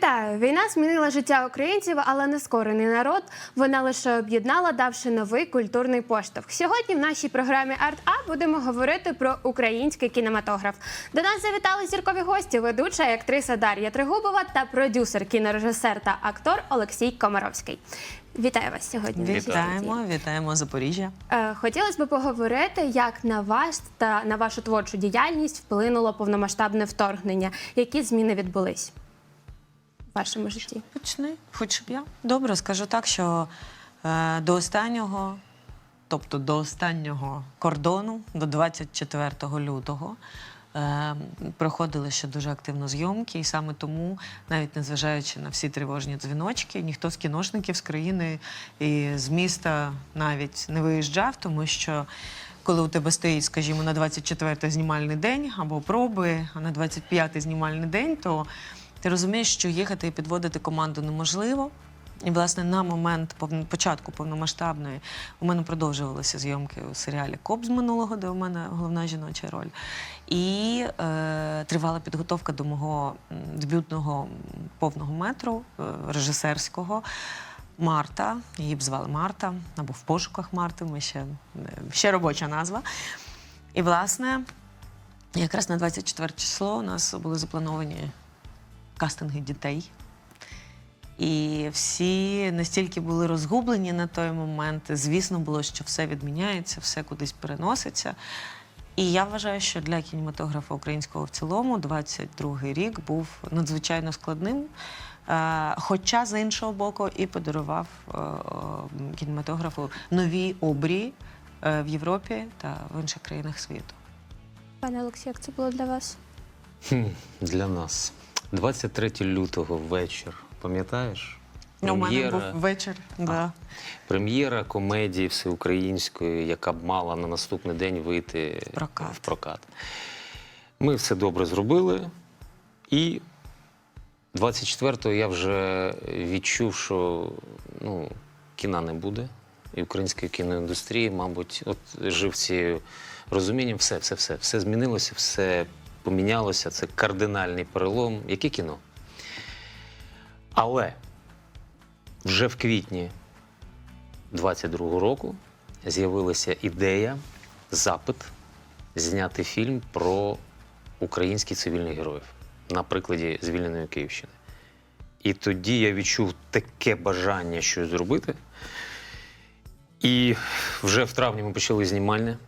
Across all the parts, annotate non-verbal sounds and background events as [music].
Вітаю! Війна змінила життя українців, але не скорений народ. Вона лише об'єднала, давши новий культурний поштовх. Сьогодні в нашій програмі Арт А будемо говорити про український кінематограф. До нас завітали зіркові гості, ведуча і актриса Дар'я Тригубова та продюсер, кінорежисер та актор Олексій Комаровський. Вітаю вас сьогодні. Вітаємо, вітаємо Запоріжжя. Е, Хотілося б поговорити, як на вас та на вашу творчу діяльність вплинуло повномасштабне вторгнення. Які зміни відбулись вашому житті? Почни, хоч б я. Добре, скажу так, що е, до останнього, тобто до останнього кордону, до 24 лютого, е, проходили ще дуже активно зйомки, і саме тому, навіть незважаючи на всі тривожні дзвіночки, ніхто з кіношників з країни і з міста навіть не виїжджав, тому що. Коли у тебе стоїть, скажімо, на 24-й знімальний день або проби, а на 25-й знімальний день, то ти розумієш, що їхати і підводити команду неможливо. І, власне, на момент початку повномасштабної у мене продовжувалися зйомки у серіалі Коп з минулого, де у мене головна жіноча роль. І е, тривала підготовка до мого дебютного повного метру е, режисерського. Марта, її б звали Марта, або в пошуках Марти, ми ще, е, ще робоча назва. І, власне, якраз на 24 число у нас були заплановані кастинги дітей. І всі настільки були розгублені на той момент. Звісно, було, що все відміняється, все кудись переноситься. І я вважаю, що для кінематографа українського в цілому 22-й рік був надзвичайно складним. Е, Хоча, з іншого боку, і подарував е, кінематографу нові обрії е, в Європі та в інших країнах світу. Пане Олексій, як це було для вас? Хм, Для нас. 23 лютого вечір. Пам'ятаєш? Ну, У мене був вечір. Да. прем'єра комедії всеукраїнської, яка б мала на наступний день вийти Прокат. в прокат. Ми все добре зробили. І 24-го я вже відчув, що ну, кіна не буде. І української кіноіндустрії, мабуть, от жив цією розумінням, все, все, все, все змінилося, все помінялося. Це кардинальний перелом. Яке кіно? Але вже в квітні 22-го року з'явилася ідея, запит зняти фільм про українських цивільних героїв на прикладі звільненої Київщини. І тоді я відчув таке бажання щось зробити. І вже в травні ми почали знімальне.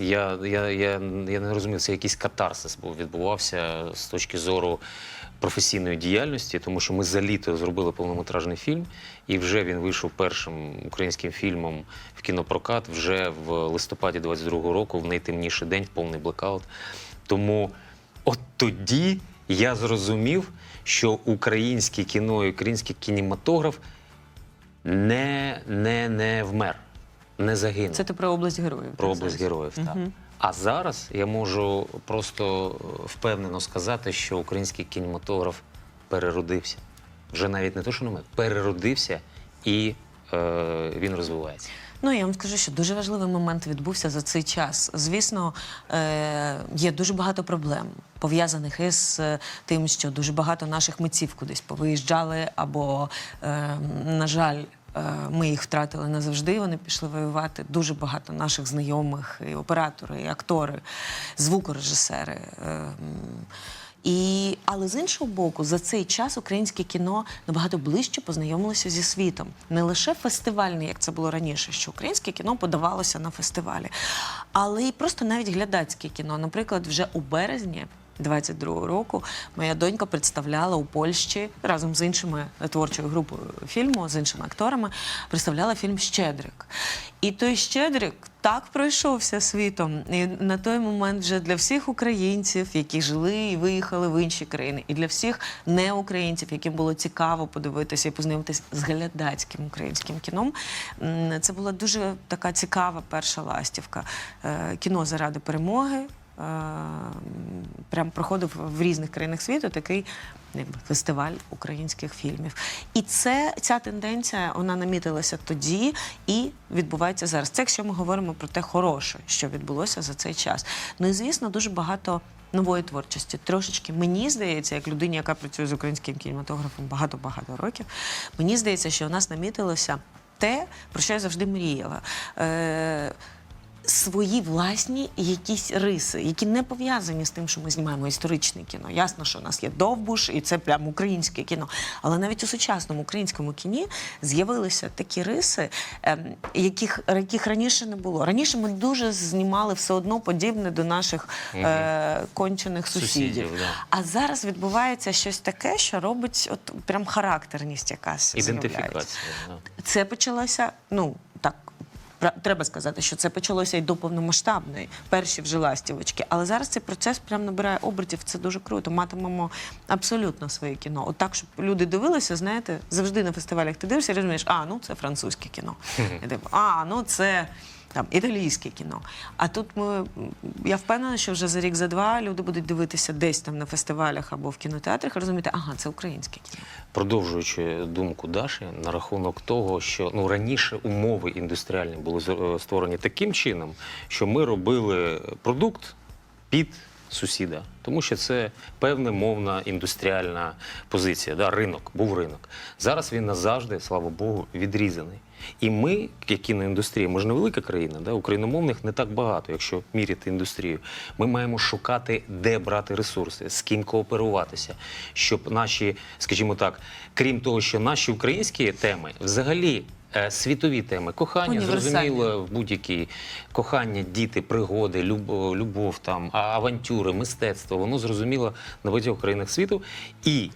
Я, я, я, я не розумів, це якийсь катарсис був, відбувався з точки зору професійної діяльності, тому що ми за літо зробили повнометражний фільм, і вже він вийшов першим українським фільмом в кінопрокат вже в листопаді 22-го року, в найтемніший день, в повний блекаут. Тому от тоді я зрозумів, що українське кіно і український кінематограф не, не, не вмер, не загинув Це ти про область героїв. про область зараз? героїв. Так. А зараз я можу просто е, впевнено сказати, що український кінематограф переродився. Вже навіть не то, що ми, переродився і е, він розвивається. Ну, я вам скажу, що дуже важливий момент відбувся за цей час. Звісно, е, є дуже багато проблем пов'язаних із е, тим, що дуже багато наших митців кудись повиїжджали, або, е, на жаль, ми їх втратили назавжди. Вони пішли воювати. Дуже багато наших знайомих, і оператори, і актори, звукорежисери. е, і, але з іншого боку, за цей час українське кіно набагато ближче познайомилося зі світом. Не лише фестивальне, як це було раніше, що українське кіно подавалося на фестивалі, але й просто навіть глядацьке кіно. Наприклад, вже у березні. 22-го року моя донька представляла у Польщі разом з іншими творчою групою фільму, з іншими акторами, представляла фільм Щедрик. І той Щедрик так пройшовся світом. І на той момент вже для всіх українців, які жили і виїхали в інші країни, і для всіх неукраїнців, яким було цікаво подивитися і познайомитися з глядацьким українським кіном. Це була дуже така цікава перша ластівка. Е, Кіно заради перемоги. Е, прям проходив в різних країнах світу такий якби, фестиваль українських фільмів. І це ця тенденція вона намітилася тоді і відбувається зараз. Це якщо ми говоримо про те хороше, що відбулося за цей час. Ну і звісно, дуже багато. Нової творчості трошечки мені здається, як людині, яка працює з українським кінематографом багато-багато років, мені здається, що у нас намітилося те, про що я завжди мріяла. Е- свої власні якісь риси, які не пов'язані з тим, що ми знімаємо історичне кіно. Ясно, що у нас є довбуш, і це прям українське кіно. Але навіть у сучасному українському кіні з'явилися такі риси, ем, яких, яких раніше не було. Раніше ми дуже знімали все одно подібне до наших е, кончених сусідів. Сусідів, да. А зараз відбувається щось таке, що робить от прям характерність якась. Ідентифікація. да. Це почалося, ну так. Треба сказати, що це почалося і до повномасштабної, перші вже ластівочки. Але зараз цей процес прям набирає обертів. Це дуже круто. Матимемо абсолютно своє кіно. От так, щоб люди дивилися, знаєте, завжди на фестивалях ти дивишся і розумієш, а ну це французьке кіно. І типу, а ну це там італійське кіно. А тут ми я впевнена, що вже за рік за два люди будуть дивитися десь там на фестивалях або в кінотеатрах, і розуміти, ага, це українське кіно. Продовжуючи думку Даші на рахунок того, що ну раніше умови індустріальні були е, створені таким чином, що ми робили продукт під сусіда, тому що це певна мовна індустріальна позиція. Да, ринок був ринок. Зараз він назавжди, слава Богу, відрізаний. І ми, як кіноіндустрія, ми ж не велика країна, да? україномовних не так багато, якщо міряти індустрію. Ми маємо шукати, де брати ресурси, з ким кооперуватися, щоб наші, скажімо так, крім того, що наші українські теми взагалі. е, Світові теми кохання, зрозуміло, в будь-якій кохання, діти, пригоди, любов, любов там, авантюри, мистецтво, воно зрозуміло на багатьох країнах світу. І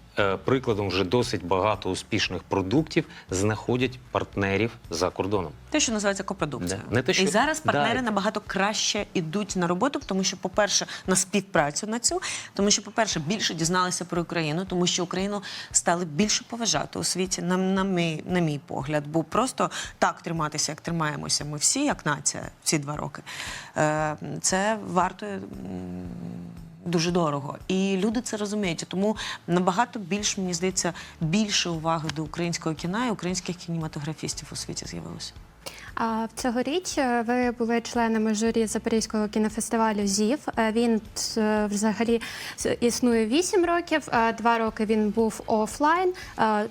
прикладом вже досить багато успішних продуктів знаходять партнерів за кордоном. Те, що називається копродукція. Да. Не те, що- І зараз партнери Да. набагато краще йдуть на роботу, тому що, по-перше, на співпрацю на цю, тому що, по-перше, більше дізналися про Україну, тому що Україну стали більше поважати у світі, на, на, мій, на мій погляд. Бо просто так триматися, як тримаємося ми всі, як нація, ці два роки, е, це вартує. Дуже дорого, і люди це розуміють. Тому набагато більше, мені здається, більше уваги до українського кіна і українських кінематографістів у світі з'явилося. А цьогоріч е, ви були членами журі Запорізького кінофестивалю ЗІВ. Е, Він е, взагалі існує 8 років. Два роки він був офлайн,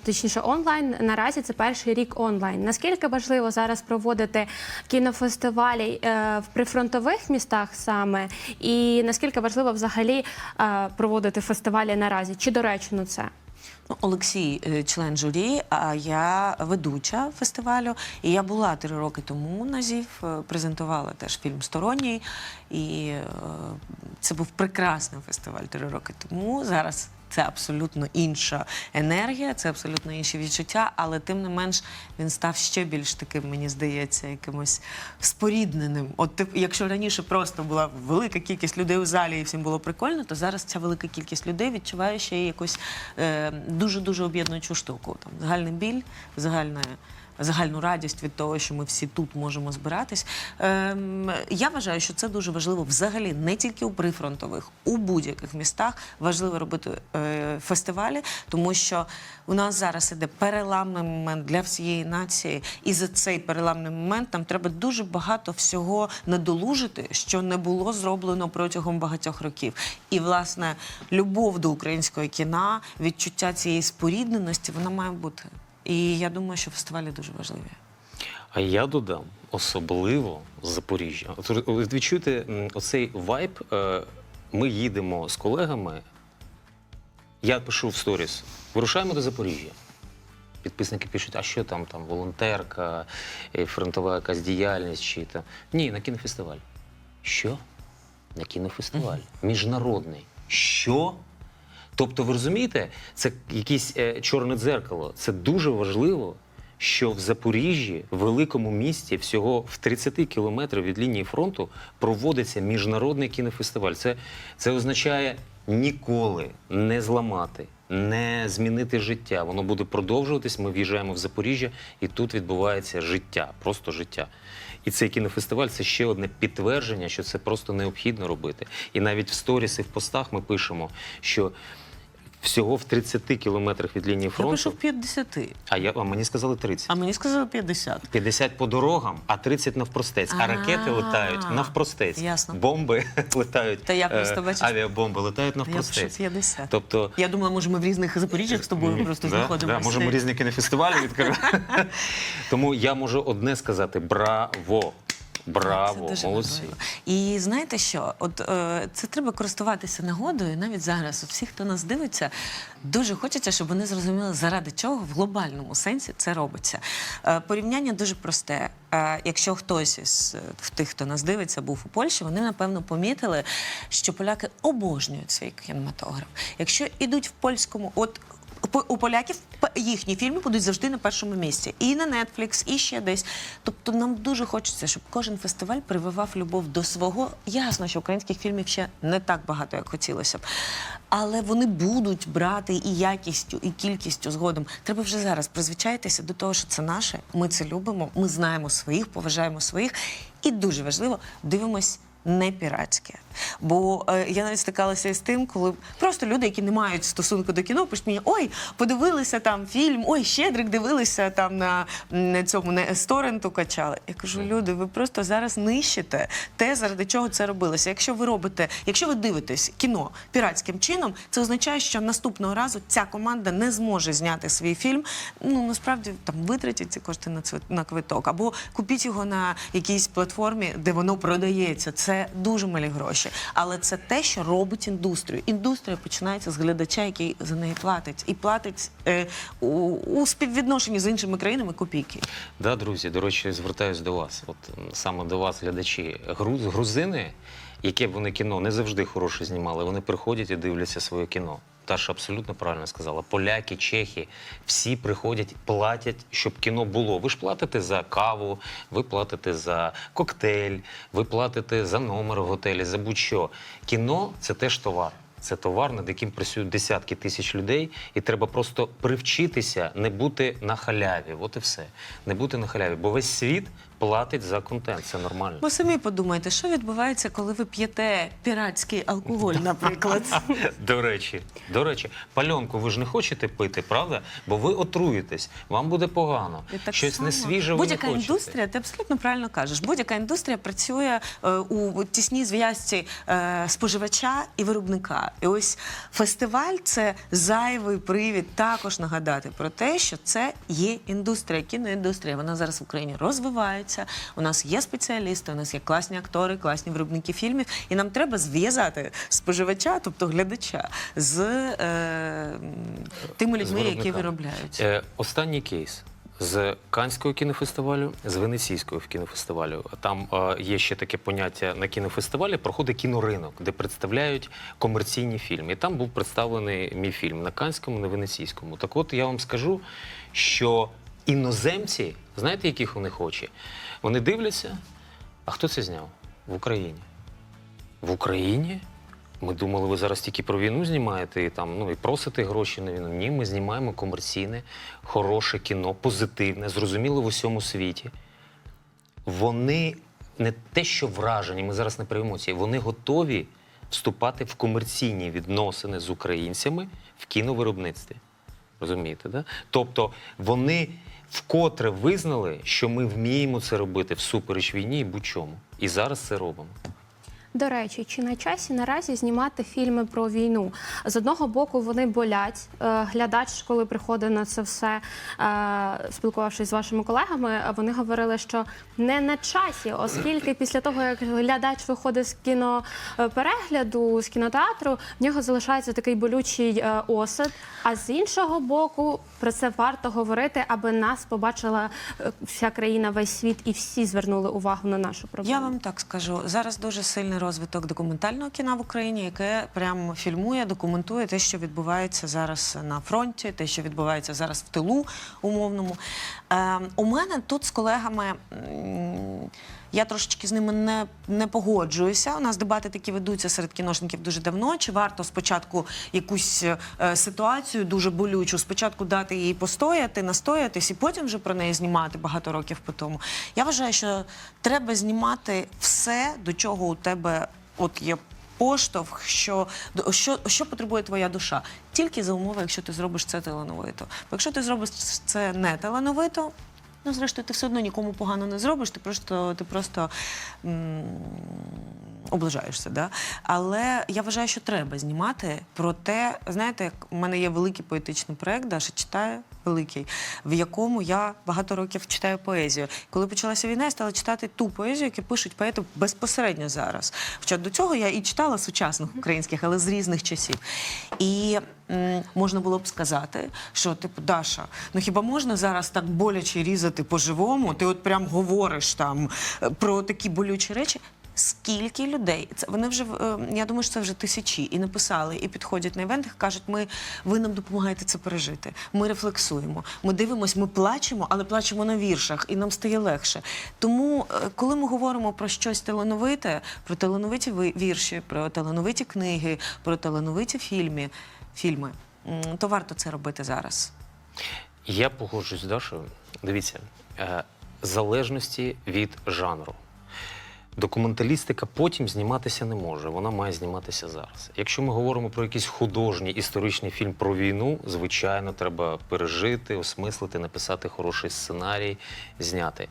точніше онлайн. Наразі це перший рік онлайн. Наскільки важливо зараз проводити кінофестивалі в прифронтових містах саме, і наскільки важливо взагалі проводити фестивалі наразі? Чи доречно це? Ну, Олексій, е, член журі, а я ведуча фестивалю. І я була три роки тому на ЗІВ, е, презентувала теж фільм Сторонній. І е, це був прекрасний фестиваль три роки тому. Зараз це абсолютно інша енергія, це абсолютно інші відчуття, але тим не менш він став ще більш таким, мені здається, якимось спорідненим. От тип, якщо раніше просто була велика кількість людей у залі і всім було прикольно, то зараз ця велика кількість людей відчуває ще якусь е, дуже-дуже об'єднуючу штуку. Там загальний біль, загальне. Загальну радість від того, що ми всі тут можемо збиратись. Ем, я вважаю, що це дуже важливо взагалі не тільки у прифронтових, у будь-яких містах важливо робити е, фестивалі, тому що у нас зараз іде переламний момент для всієї нації, і за цей переламний момент нам треба дуже багато всього надолужити, що не було зроблено протягом багатьох років. І власне любов до українського кіна, відчуття цієї спорідненості, вона має бути. І я думаю, що фестивалі дуже важливі. А я додам особливо Запоріжжя. От відчуєте оцей вайб. е, Ми їдемо з колегами. Я пишу в сторіс: вирушаємо до Запоріжжя. Підписники пишуть, а що там, там волонтерка, е, фронтова якась діяльність чи там. Ні, на кінофестиваль. Що? На кінофестиваль. Міжнародний. Що? Тобто, ви розумієте, це якесь е, чорне дзеркало. Це дуже важливо, що в Запоріжжі, великому місті, всього в 30 кілометрів від лінії фронту, проводиться міжнародний кінофестиваль. Це, це означає ніколи не зламати, не змінити життя. Воно буде продовжуватись. Ми в'їжджаємо в Запоріжжя, і тут відбувається життя, просто життя. І цей кінофестиваль це ще одне підтвердження, що це просто необхідно робити. І навіть в сторіс і в постах ми пишемо, що всього в 30 кілометрах від лінії Я фронту. пишу в 50. А я а мені сказали 30. А мені сказали 50. 50 по дорогам, а 30 навпростець. А ракети летають навпростець. ясно. Бомби [laughs] летають. Та я е, просто, бачиш, авіабомби летають Я навпростець. 50. Тобто Я думала, може, ми в різних запоріжжях з тобою просто знаходимося. Да, можемо різні кінофестивалі відкривати. [laughs] Тому я можу одне сказати: браво! Браво! Це дуже Молодці! важливо. І знаєте що? От е, це треба користуватися нагодою. Навіть зараз, от всі, хто нас дивиться, дуже хочеться, щоб вони зрозуміли, заради чого в глобальному сенсі це робиться. Е, порівняння дуже просте. Е, якщо хтось із е, тих, хто нас дивиться, був у Польщі, вони напевно помітили, що поляки обожнюють свій кінематограф. Якщо ідуть в польському, от у поляків їхні фільми будуть завжди на першому місці. І на Netflix, і ще десь. Тобто нам дуже хочеться, щоб кожен фестиваль прививав любов до свого. Ясно, що українських фільмів ще не так багато, як хотілося б. Але вони будуть брати і якістю, і кількістю згодом. Треба вже зараз призвичайтеся до того, що це наше. Ми це любимо, ми знаємо своїх, поважаємо своїх. І дуже важливо дивимось не піратське. Бо е, я навіть стикалася із тим, коли просто люди, які не мають стосунку до кіно, пишуть мені, ой, подивилися там фільм, ой, щедрик дивилися там на, на цьому не з торренту качали. Я кажу, люди, ви просто зараз нищите те, заради чого це робилося. Якщо ви робите, якщо ви дивитесь кіно піратським чином, це означає, що наступного разу ця команда не зможе зняти свій фільм. Ну насправді там витратять ці кошти на цвит- на квиток, або купіть його на якійсь платформі, де воно продається. Це дуже малі гроші. Але це те, що робить індустрію. Індустрія починається з глядача, який за неї платить, і платить е, у, у співвідношенні з іншими країнами копійки. Да, друзі, до речі, звертаюсь до вас. От саме до вас, глядачі. Груз, грузини, яке б вони кіно не завжди хороше знімали, вони приходять і дивляться своє кіно. Таша абсолютно правильно сказала. Поляки, чехи, всі приходять, платять, щоб кіно було. Ви ж платите за каву, ви платите за коктейль, ви платите за номер в готелі, за будь-що. Кіно це теж товар. Це товар, над яким працюють десятки тисяч людей, і треба просто привчитися не бути на халяві. От і все. Не бути на халяві. Бо весь світ платить за контент. Це нормально. Ви самі подумайте, що відбувається, коли ви п'єте піратський алкоголь, наприклад. [laughs] До речі, до речі, пальонку ви ж не хочете пити, правда? Бо ви отруєтесь, вам буде погано. І так Щось само не свіже ви Будь-яка не хочете. індустрія, ти абсолютно правильно кажеш. Будь-яка індустрія працює е, у тісній зв'язці е, споживача і виробника. І ось фестиваль це зайвий привід також нагадати про те, що це є індустрія, кіноіндустрія. Вона зараз в Україні розвивається. У нас є спеціалісти, у нас є класні актори, класні виробники фільмів. І нам треба зв'язати споживача, тобто глядача, з е, тими людьми, які виробляють. Е, останній кейс. З Канського кінофестивалю, з Венеційського кінофестивалю. Там е, є ще таке поняття на кінофестивалі. Проходить кіноринок, де представляють комерційні фільми. І там був представлений мій фільм на Канському, на Венеційському. Так от я вам скажу, що іноземці, знаєте, яких у них очі? Вони дивляться, а хто це зняв? В Україні. В Україні? Ми думали, ви зараз тільки про війну знімаєте і там ну і просите гроші на війну. Ні, ми знімаємо комерційне, хороше кіно, позитивне, зрозуміле в усьому світі. Вони не те, що вражені, ми зараз не про емоції, вони готові вступати в комерційні відносини з українцями в кіновиробництві. Розумієте, да? Тобто вони вкотре визнали, що ми вміємо це робити всупереч війні і будь-чому. І зараз це робимо. До речі, чи на часі наразі знімати фільми про війну? З одного боку, вони болять. Е, Глядач, коли приходить на це все, е, спілкувавшись з вашими колегами, вони говорили, що не на часі, оскільки після того, як глядач виходить з кіноперегляду, з кінотеатру, в нього залишається такий болючий е, осад. А з іншого боку, про це варто говорити, аби нас побачила вся країна, весь світ, і всі звернули увагу на нашу проблему. Я вам так скажу. Зараз дуже сильний розвиток документального кіна в Україні, яке прямо фільмує, документує те, що відбувається зараз на фронті, те, що відбувається зараз в тилу умовному. Е, у мене тут з колегами. Я трошечки з ними не, не погоджуюся. У нас дебати такі ведуться серед кіношників дуже давно. Чи варто спочатку якусь е, ситуацію дуже болючу, спочатку дати їй постояти, настоятись і потім вже про неї знімати багато років по тому. Я вважаю, що треба знімати все, до чого у тебе от є поштовх, що, що, що потребує твоя душа. Тільки за умови, якщо ти зробиш це талановито. Бо якщо ти зробиш це не талановито, ну зрештою, ти все одно нікому погано не зробиш, ти просто, ти просто м, облажаєшся. Да? Але я вважаю, що треба знімати про те, знаєте, як у мене є великий поетичний проект, Даша читає великий, в якому я багато років читаю поезію. Коли почалася війна, я стала читати ту поезію, яку пишуть поети безпосередньо зараз. Хоча до цього я і читала сучасних українських, але з різних часів. І можна було б сказати, що типу, Даша, ну хіба можна зараз так боляче різати по-живому? Ти от прям говориш там е, про такі болючі речі. Скільки людей це вони вже е, я думаю, що це вже тисячі і написали, і підходять на івентах, кажуть, ми ви нам допомагаєте це пережити. Ми рефлексуємо, ми дивимося, ми плачемо, але плачемо на віршах, і нам стає легше. Тому, е, коли ми говоримо про щось талановите, про талановиті ви- вірші, про талановиті книги, про талановиті фільми, фільми, то варто це робити зараз. Я погоджуюсь з Дашою. Дивіться, е, залежності від жанру. Документалістика потім зніматися не може, вона має зніматися зараз. Якщо ми говоримо про якийсь художній історичний фільм про війну, звичайно, треба пережити, осмислити, написати хороший сценарій, зняти.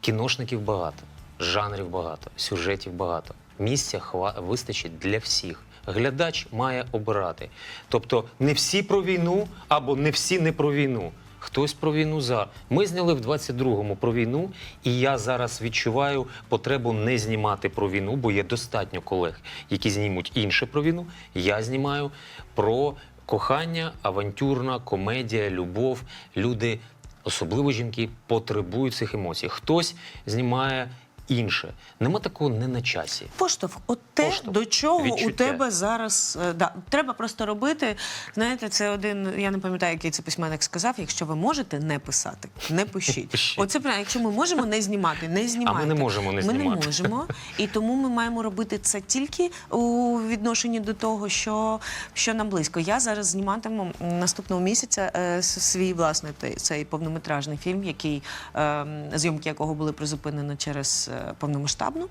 Кіношників багато, жанрів багато, сюжетів багато. Місця хва- вистачить для всіх. Глядач має обирати. Тобто не всі про війну або не всі не про війну. Хтось про війну за. Ми зняли в 22-му про війну, і я зараз відчуваю потребу не знімати про війну, бо є достатньо колег, які знімуть інше про війну. Я знімаю про кохання, авантюрна комедія, любов. Люди, особливо жінки, потребують цих емоцій. Хтось знімає інше. Нема такого не на часі. Поштовх, от те, Поштовх, до чого у тебе зараз е, да, треба просто робити. Знаєте, це один. Я не пам'ятаю, який це письменник сказав. Якщо ви можете не писати, не пишіть. Пишіть. Оце правильно. Якщо ми можемо не знімати, не знімайте. не можемо не Ми не можемо, і тому ми маємо робити це тільки у відношенні до того, що, що нам близько. Я зараз зніматиму наступного місяця е, свій власний цей повнометражний фільм, який е, зйомки якого були призупинені через е, повномасштабну.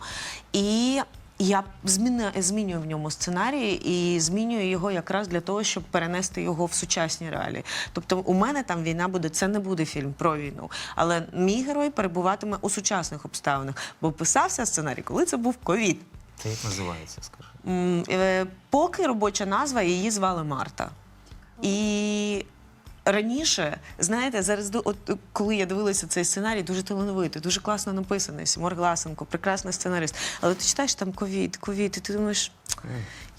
І я зміни, змінюю в ньому сценарій і змінюю його якраз для того, щоб перенести його в сучасні реалії. Тобто, у мене там війна буде, це не буде фільм про війну, але мій герой перебуватиме у сучасних обставинах, бо писався сценарій, коли це був ковід. Це як називається, скажи. Е, Поки робоча назва її звали Марта. І раніше, знаєте, зараз от е, коли я дивилася цей сценарій, дуже талановитий, дуже класно написаний. Сімор Гласенко, прекрасний сценарист. Але ти читаєш там ковід, ковід, і ти думаєш,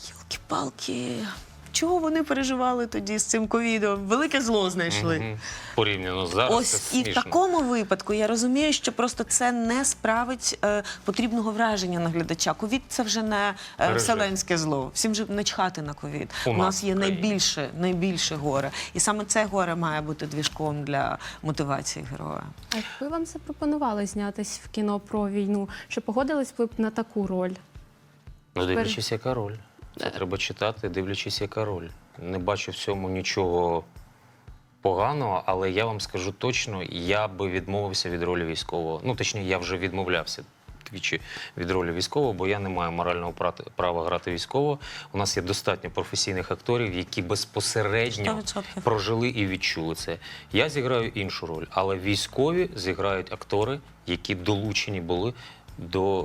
йолки-палки. Чого вони переживали тоді з цим ковідом? Велике зло знайшли. Мгм. Порівняно зараз. Ось це і в такому випадку я розумію, що просто це не справить е, потрібного враження на глядача. Ковід це вже не е, вселенське зло. Всім же не чхати на ковід. У У нас нас є найбільше, найбільше горе. І саме це горе має бути двіжком для мотивації героя. А якби вам запропонували знятись в кіно про війну, чи погодились ви б на таку роль? Ну, дивлячись, яка роль. Це треба читати, дивлячись, яка роль. Не бачу в цьому нічого поганого, але я вам скажу точно, я би відмовився від ролі військового. Ну, точніше, я вже відмовлявся двічі від ролі військового, бо я не маю морального права грати військового. У нас є достатньо професійних акторів, які безпосередньо 100%. прожили і відчули це. Я зіграю іншу роль, але військові зіграють актори, які долучені були до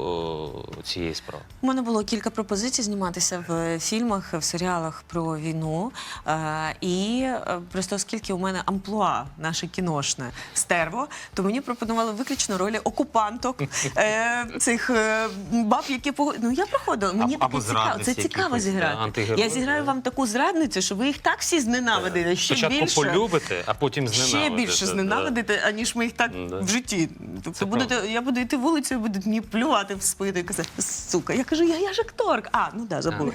е, цієї справи. У мене було кілька пропозицій зніматися в фільмах, в серіалах про війну. Е, і е, просто оскільки у мене амплуа наше кіношне стерво, то мені пропонували виключно ролі окупанток [laughs] е, цих е, баб, які пог... Ну я проходила. Мені Або таке цікаво. Це цікаво якихось, да, зіграти. антигерої, Я зіграю да. вам таку зрадницю, що ви їх так всі зненавидите. Ще Спочатку більше. полюбите, а потім зненавидите. Ще більше да. зненавидите, аніж ми їх так Да. в житті. Тобто Це будете, я буду йти вулицею, будуть мені плювати в спину і казати, сука. Я кажу, я, я ж акторка. А, ну да, забула.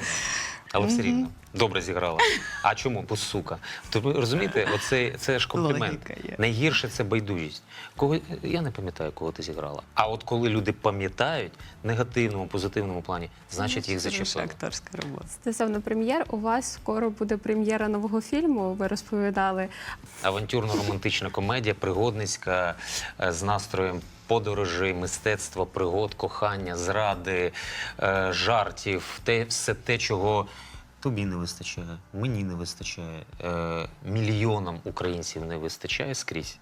Але все рівно добре зіграла. А чому? Бо сука. То розумієте, оце це ж комплімент. Логіка є. Найгірше це байдужість. Кого я не пам'ятаю, кого ти зіграла. А от коли люди пам'ятають в негативному, позитивному плані, значить їх Це зачепило. акторська робота. Стосовно прем'єр, у вас скоро буде прем'єра нового фільму. Ви розповідали. Авантюрно-романтична комедія, пригодницька е, з настроєм подорожей, мистецтва, пригод, кохання, зради, е, жартів, те, все те, чого тобі не вистачає, мені не вистачає, е, мільйонам українців не вистачає скрізь.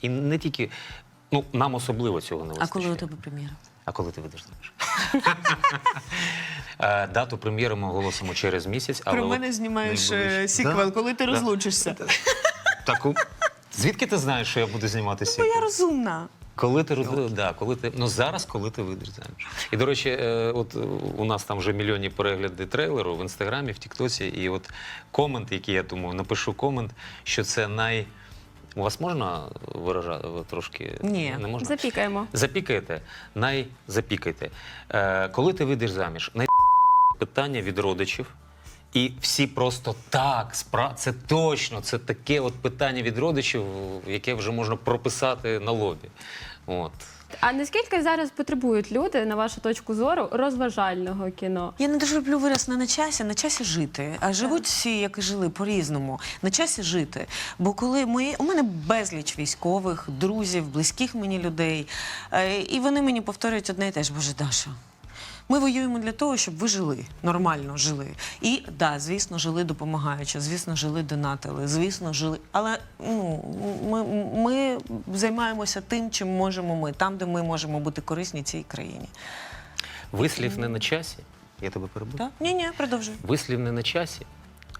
І не тільки. Ну, нам особливо цього не вистачає. А коли у тебе прем'єра? А коли ти видаш заміж? Е, Дату прем'єри ми оголосимо через місяць. Про мене знімаєш сіквел, коли ти розлучишся. Так, звідки ти знаєш, що я буду знімати Бо я розумна. Коли ти роз- да, коли ти ну зараз, коли ти заміж. І до речі, е, от е, у нас там вже мільйонні перегляди трейлеру в інстаграмі, в Тіктоці, і от комент, який я думаю, напишу комент, що це най. У вас можна виражати трошки? Ні. не можна. Запікаємо. Запікайте, най запікайте. Е, коли ти вийдеш заміж, най питання від родичів. І всі просто так, спра... це точно, це таке от питання від родичів, яке вже можна прописати на лобі. От. А наскільки зараз потребують люди, на вашу точку зору, розважального кіно? Я не дуже люблю вираз не на часі, на часі жити. А живуть всі, як і жили, по-різному. На часі жити. Бо коли ми у мене безліч військових, друзів, близьких мені людей, е, і вони мені повторюють одне і те ж, боже Даша. Ми воюємо для того, щоб ви жили, нормально жили. І да, звісно, жили допомагаючи, звісно, жили донатили, звісно, жили. Але ну, ми, ми займаємося тим, чим можемо ми, там, де ми можемо бути корисні цій країні. Вислів не на часі. Я тебе перебув. Так? Ні, ні, продовжуй. Вислів не на часі.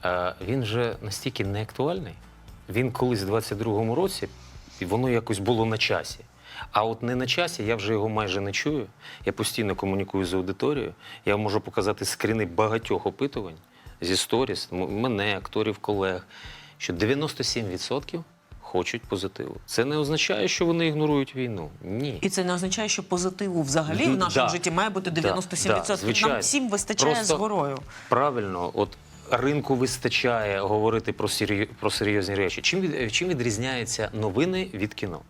А він вже настільки не актуальний. Він колись в 22-му році, і воно якось було на часі. А от не на часі, я вже його майже не чую. Я постійно комунікую з аудиторією. Я можу показати скріни багатьох опитувань зі сторіс, мене, акторів, колег, що 97% хочуть позитиву. Це не означає, що вони ігнорують війну. Ні. І це не означає, що позитив взагалі в нашому да. житті має бути Да, 97%. да, звичайно. Нам всім вистачає Просто- з горою. Правильно, от ринку вистачає говорити про серйозні речі. Чим, від, чим відрізняються новини від кіно?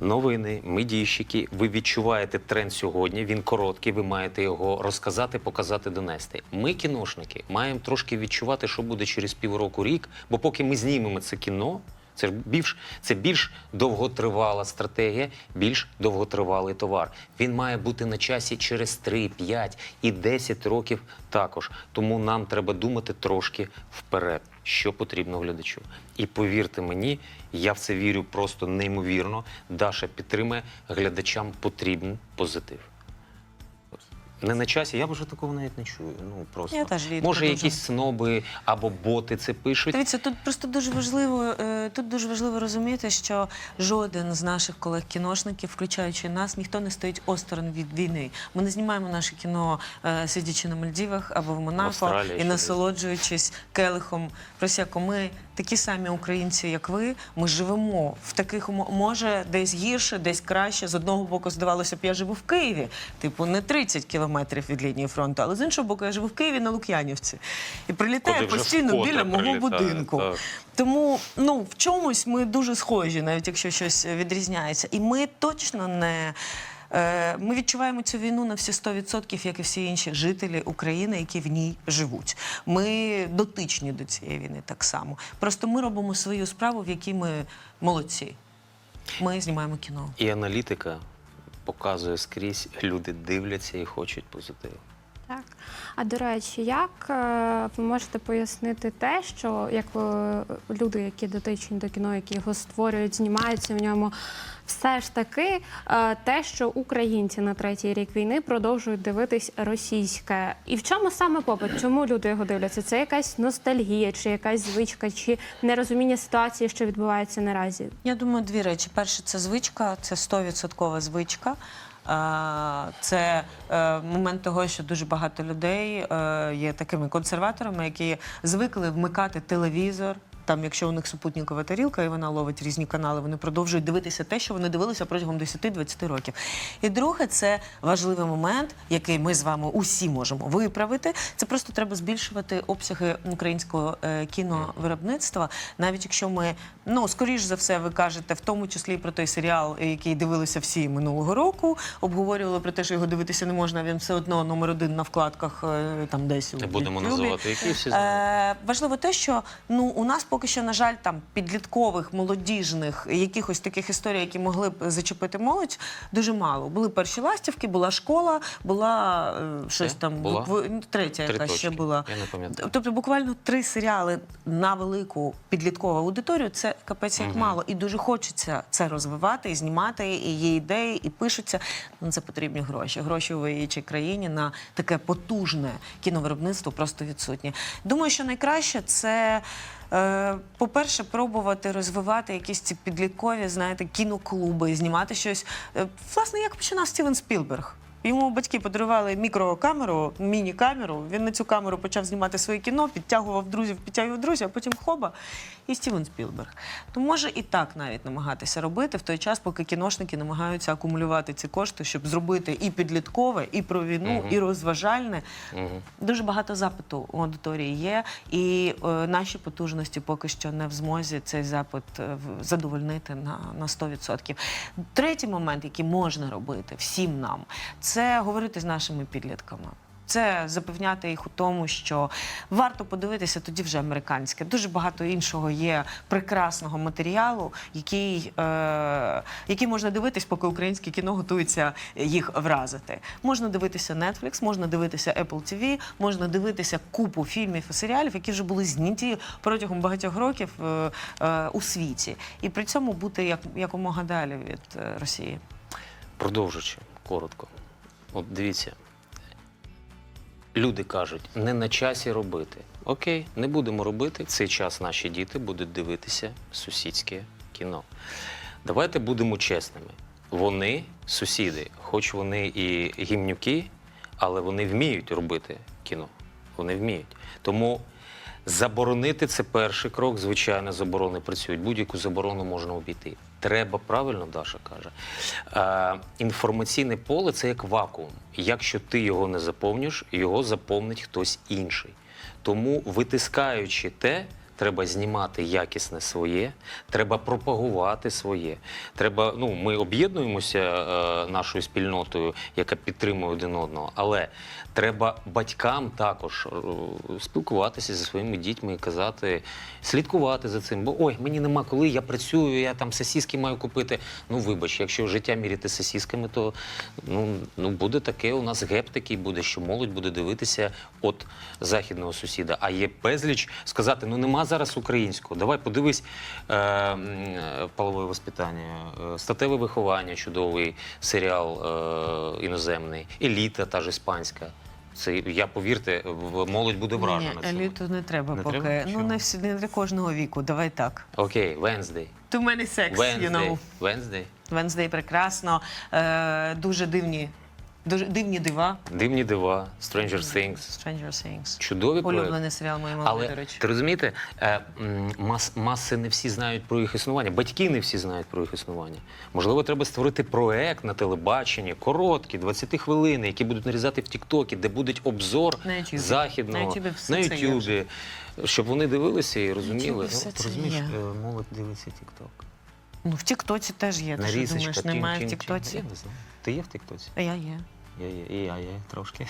Новини, медійщики, ви відчуваєте тренд сьогодні, він короткий, ви маєте його розказати, показати, донести. Ми, кіношники, маємо трошки відчувати, що буде через півроку рік, бо поки ми знімемо це кіно, це ж більш це більш довготривала стратегія, більш довготривалий товар. Він має бути на часі через 3, 5 і 10 років також. Тому нам треба думати трошки вперед, що потрібно глядачу. І повірте мені, я в це вірю просто неймовірно. Даша підтримує глядачам потрібен позитив. Не на часі, я вже такого навіть не чую. Ну просто Я теж рідко може дуже. якісь сноби або боти це пишуть. Дивіться, тут просто дуже важливо, е, тут дуже важливо розуміти, що жоден з наших колег-кіношників, включаючи нас, ніхто не стоїть осторонь від війни. Ми не знімаємо наше кіно, е, сидячи на Мальдівах або в Монако Австралії і ще насолоджуючись келихом просяку. Ми такі самі українці, як ви. Ми живемо в таких умо- може десь гірше, десь краще. З одного боку, здавалося б, я живу в Києві, типу не 30 кілометрів від лінії фронту, але з іншого боку, я живу в Києві на Лук'янівці. І прилітає постійно біля мого прилітає, будинку. так. Тому ну в чомусь ми дуже схожі, навіть якщо щось відрізняється. І ми точно не. е, Ми відчуваємо цю війну на всі 100%, як і всі інші жителі України, які в ній живуть. Ми дотичні до цієї війни так само. Просто ми робимо свою справу, в якій ми молодці. Ми знімаємо кіно. І аналітика показує скрізь, люди дивляться і хочуть позитиву. А до речі, як е, ви можете пояснити те, що як люди, які дотичні до кіно, які його створюють, знімаються в ньому, все ж таки е, те, що українці на третій рік війни продовжують дивитись російське, і в чому саме попит? Чому люди його дивляться? Це якась ностальгія, чи якась звичка, чи нерозуміння ситуації, що відбувається наразі? Я думаю, дві речі. Перше, це звичка, це 100% звичка. Це е, момент того, що дуже багато людей е, є такими консерваторами, які звикли вмикати телевізор. Там, якщо у них супутникова тарілка і вона ловить різні канали, вони продовжують дивитися те, що вони дивилися протягом 10-20 років. І друге, це важливий момент, який ми з вами усі можемо виправити. Це просто треба збільшувати обсяги українського е, кіновиробництва. Навіть якщо ми, ну скоріш за все, ви кажете, в тому числі про той серіал, який дивилися всі минулого року, обговорювали про те, що його дивитися не можна. Він все одно номер один на вкладках е, там десь у Не будемо називати, які всі знають. Е, важливо те, що ну у нас поки що, на жаль, там підліткових, молодіжних, якихось таких історій, які могли б зачепити молодь, дуже мало. Були перші ластівки, була школа, була е, щось Ще? там Була? в- третя, Три яка ще була. Я не пам'ятаю. Тобто, буквально три серіали на велику підліткову аудиторію це капець як мало. І дуже хочеться це розвивати і знімати, і є ідеї, і пишуться. На це потрібні гроші. Гроші у іншій країні на таке потужне кіновиробництво просто відсутні. Думаю, що найкраще це. Е, По-перше, пробувати розвивати якісь ці підліткові, знаєте, кіноклуби, знімати щось. Е, Власне, як починав Стівен Спілберг. Йому батьки подарували мікрокамеру, міні-камеру. Він на цю камеру почав знімати своє кіно, підтягував друзів, підтягував друзів, а потім хоба і Стівен Спілберг. То може і так навіть намагатися робити в той час, поки кіношники намагаються акумулювати ці кошти, щоб зробити і підліткове, і про війну, Мгм. і розважальне. Мгм. Дуже багато запиту у аудиторії є, і е, наші потужності поки що не в змозі цей запит е, задовольнити на, на 100%. Третій момент, який можна робити всім нам, це говорити з нашими підлітками. Це запевняти їх у тому, що варто подивитися тоді вже американське. Дуже багато іншого є прекрасного матеріалу, який, е, який можна дивитись, поки українське кіно готується їх вразити. Можна дивитися Netflix, можна дивитися Apple TV, можна дивитися купу фільмів і серіалів, які вже були зняті протягом багатьох років е, е, у світі, і при цьому бути як, якомога далі від е, Росії. Продовжуючи коротко. От дивіться. Люди кажуть, не на часі робити. Окей, не будемо робити. В цей час наші діти будуть дивитися сусідське кіно. Давайте будемо чесними. Вони, сусіди, хоч вони і гімнюки, але вони вміють робити кіно. Вони вміють. Тому заборонити це перший крок. Звичайно, заборони працюють. Будь-яку заборону можна обійти. Треба правильно, Даша каже. Е, інформаційне поле це як вакуум. Якщо ти його не заповнюєш, його заповнить хтось інший. Тому, витискаючи те, треба знімати якісне своє, треба пропагувати своє. Треба, ну, ми об'єднуємося е, нашою спільнотою, яка підтримує один одного, але треба батькам також е, спілкуватися зі своїми дітьми і казати, слідкувати за цим. Бо ой, мені нема коли, я працюю, я там сосіски маю купити. Ну, вибач, якщо життя міряти сосісками, то ну, ну буде таке, у нас геп такий буде, що молодь буде дивитися от західного сусіда. А є безліч сказати: ну нема зараз українського. Давай подивись е, е, полове воспитання, е, статеве виховання, чудовий серіал е, іноземний, еліта та ж іспанська. Це я повірте, в- молодь буде вражена. Ні, цим. еліту не треба Не поки. треба? Ну не всі не для кожного віку. Давай так. Окей, Wednesday. Too many sex, you Wednesday. know. Wednesday. Wednesday прекрасно. Е, дуже дивні, дуже дивні дива. Дивні дива, Stranger Things. Stranger Things. Чудові проекти. Улюблений серіал моєї мами, Але до речі. ти розумієте, е, м, мас, маси не всі знають про їх існування, батьки не всі знають про їх існування. Можливо, треба створити проект на телебаченні, короткий, 20 хвилин, які будуть нарізати в Тіктокі, де буде обзор На Ютубі. західного На Ютубі все на це є Ютубі, щоб вони дивилися і розуміли. Все Ну, це розумієш, є. е, молодь дивиться Тікток. Ну, в Тіктоці теж є. Ти що думаєш, немає в. Тіктоці? Ти є в Тіктоці? Я є. Я є, і я є трошки.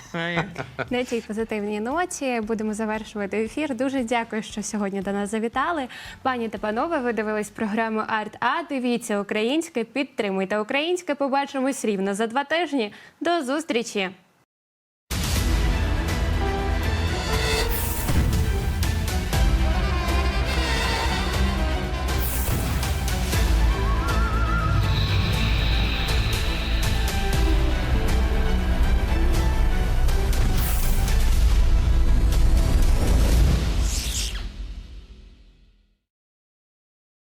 На цій позитивній ноті будемо завершувати ефір. Дуже дякую, що сьогодні до нас завітали. Пані та панове, ви дивились програму Арт А. Дивіться українське, підтримуйте українське. Побачимось рівно за два тижні. До зустрічі!